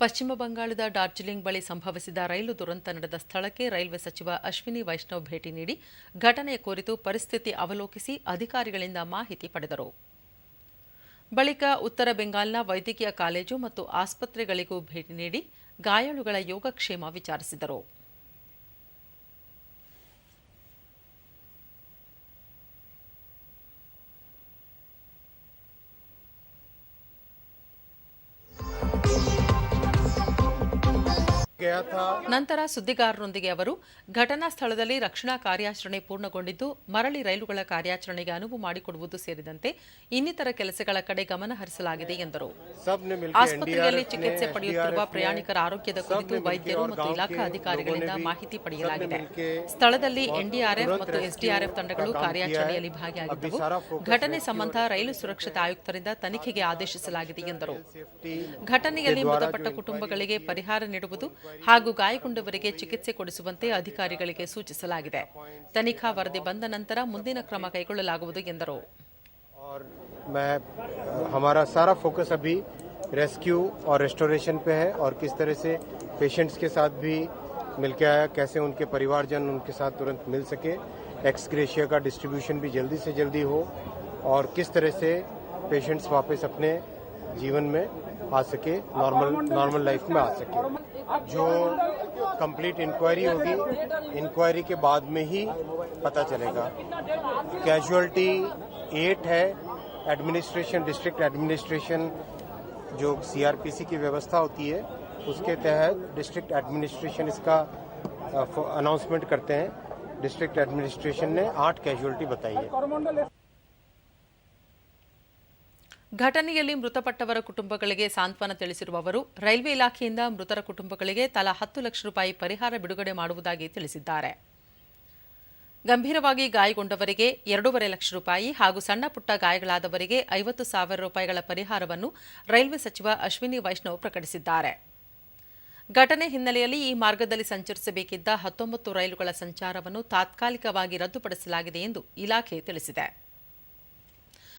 ಪಶ್ಚಿಮ ಬಂಗಾಳದ ಡಾರ್ಜಿಲಿಂಗ್ ಬಳಿ ಸಂಭವಿಸಿದ ರೈಲು ದುರಂತ ನಡೆದ ಸ್ಥಳಕ್ಕೆ ರೈಲ್ವೆ ಸಚಿವ ಅಶ್ವಿನಿ ವೈಷ್ಣವ್ ಭೇಟಿ ನೀಡಿ ಘಟನೆಯ ಕುರಿತು ಪರಿಸ್ಥಿತಿ ಅವಲೋಕಿಸಿ ಅಧಿಕಾರಿಗಳಿಂದ ಮಾಹಿತಿ ಪಡೆದರು. ಬಳಿಕ ಉತ್ತರ ಬೆಂಗಾಲ್ನ ವೈದ್ಯಕೀಯ ಕಾಲೇಜು ಮತ್ತು ಆಸ್ಪತ್ರೆಗಳಿಗೂ ಭೇಟಿ ನೀಡಿ ಗಾಯಾಳುಗಳ ಯೋಗಕ್ಷೇಮ ವಿಚಾರಿಸಿದರು. ನಂತರ ಸುದ್ದಿಗಾರರೊಂದಿಗೆ ಅವರು ಘಟನಾ ಸ್ಥಳದಲ್ಲಿ ರಕ್ಷಣಾ ಕಾರ್ಯಾಚರಣೆ ಪೂರ್ಣಗೊಂಡಿದ್ದು ಮರಳಿ ರೈಲುಗಳ ಕಾರ್ಯಾಚರಣೆಗೆ ಅನುವು ಮಾಡಿಕೊಡುವುದು ಸೇರಿದಂತೆ ಇನ್ನಿತರ ಕೆಲಸಗಳ ಕಡೆ ಗಮನ ಹರಿಸಲಾಗಿದೆ ಎಂದರು. ಆಸ್ಪತ್ರೆಯಲ್ಲಿ ಚಿಕಿತ್ಸೆ ಪಡೆಯುತ್ತಿರುವ ಪ್ರಯಾಣಿಕರ ಆರೋಗ್ಯದ ಕುರಿತು ವೈದ್ಯರು ಮತ್ತು ಇಲಾಖಾ ಅಧಿಕಾರಿಗಳಿಂದ ಮಾಹಿತಿ ಪಡೆಯಲಾಗಿದೆ. ಸ್ಥಳದಲ್ಲಿ ಎನ್ಡಿಆರ್ಎಫ್ ಮತ್ತು ಎಸ್ಡಿಆರ್ಎಫ್ ತಂಡಗಳು ಕಾರ್ಯಾಚರಣೆಯಲ್ಲಿ ಭಾಗಿಯಾಗಿದ್ದವು. ಘಟನೆ ಸಂಬಂಧ ರೈಲು ಸುರಕ್ಷತಾ ಆಯುಕ್ತರಿಂದ ತನಿಖೆಗೆ ಆದೇಶಿಸಲಾಗಿದೆ ಎಂದರು. ಘಟನೆಯಲ್ಲಿ ಮೃತಪಟ್ಟ ಕುಟುಂಬಗಳಿಗೆ ಪರಿಹಾರ ನೀಡುವುದು ಹಾಗೂ ಗಾಯಗೊಂಡವರಿಗೆ ಚಿಕಿತ್ಸೆ ಕೊಡಿಸುವಂತೆ ಅಧಿಕಾರಿಗಳಿಗೆ ಸೂಚಿಸಲಾಗಿದೆ ತನಿಖಾ ವರದಿ ಬಂದ ನಂತರ ಮುಂದಿನ ಕ್ರಮ ಕೈಗೊಳ್ಳಲಾಗುವುದು ಎಂದರು और मैं हमारा सारा फोकस अभी रेस्क्यू और रेस्टोरेशन पे है और किस तरह से पेशेंट्स के साथ भी मिलके आया कैसे उनके परिवारजन उनके साथ तुरंत मिल सके एक्स ग्रेशिया का डिस्ट्रीब्यूशन भी जल्दी से जल्दी हो और किस तरह से पेशेंट्स वापस अपने जीवन में आ सके नॉर्मल नॉर्मल लाइफ में आ सके। जो कंप्लीट इंक्वायरी होगी इंक्वायरी के बाद में ही पता चलेगा। कैजुअलिटी एट है एडमिनिस्ट्रेशन डिस्ट्रिक्ट एडमिनिस्ट्रेशन जो सीआरपीसी की व्यवस्था होती है, उसके तहत डिस्ट्रिक्ट एडमिनिस्ट्रेशन इसका अनाउंसमेंट करते हैं। डिस्ट्रिक्ट एडमिनिस्ट्रेशन ने आठ कैजुअलिटी बताई है। ಘಟನೆಯಲ್ಲಿ ಮೃತಪಟ್ಟವರ ಕುಟುಂಬಗಳಿಗೆ ಸಾಂತ್ವನ ತಿಳಿಸಿರುವ ಅವರು ರೈಲ್ವೆ ಇಲಾಖೆಯಿಂದ ಮೃತರ ಕುಟುಂಬಗಳಿಗೆ ತಲಾ ಹತ್ತು ಲಕ್ಷ ರೂಪಾಯಿ ಪರಿಹಾರ ಬಿಡುಗಡೆ ಮಾಡುವುದಾಗಿ ತಿಳಿಸಿದ್ದಾರೆ. ಗಂಭೀರವಾಗಿ ಗಾಯಗೊಂಡವರಿಗೆ ಎರಡೂವರೆ ಲಕ್ಷ ರೂಪಾಯಿ ಹಾಗೂ ಸಣ್ಣ ಪುಟ್ಟ ಗಾಯಗಳಾದವರಿಗೆ ಐವತ್ತು ಸಾವಿರ ರೂಪಾಯಿಗಳ ಪರಿಹಾರವನ್ನು ರೈಲ್ವೆ ಸಚಿವ ಅಶ್ವಿನಿ ವೈಷ್ಣವ್ ಪ್ರಕಟಿಸಿದ್ದಾರೆ. ಘಟನೆ ಹಿನ್ನೆಲೆಯಲ್ಲಿ ಈ ಮಾರ್ಗದಲ್ಲಿ ಸಂಚರಿಸಬೇಕಿದ್ದ ಹತ್ತೊಂಬತ್ತು ರೈಲುಗಳ ಸಂಚಾರವನ್ನು ತಾತ್ಕಾಲಿಕವಾಗಿ ರದ್ದುಪಡಿಸಲಾಗಿದೆ ಎಂದು ಇಲಾಖೆ ತಿಳಿಸಿದೆ.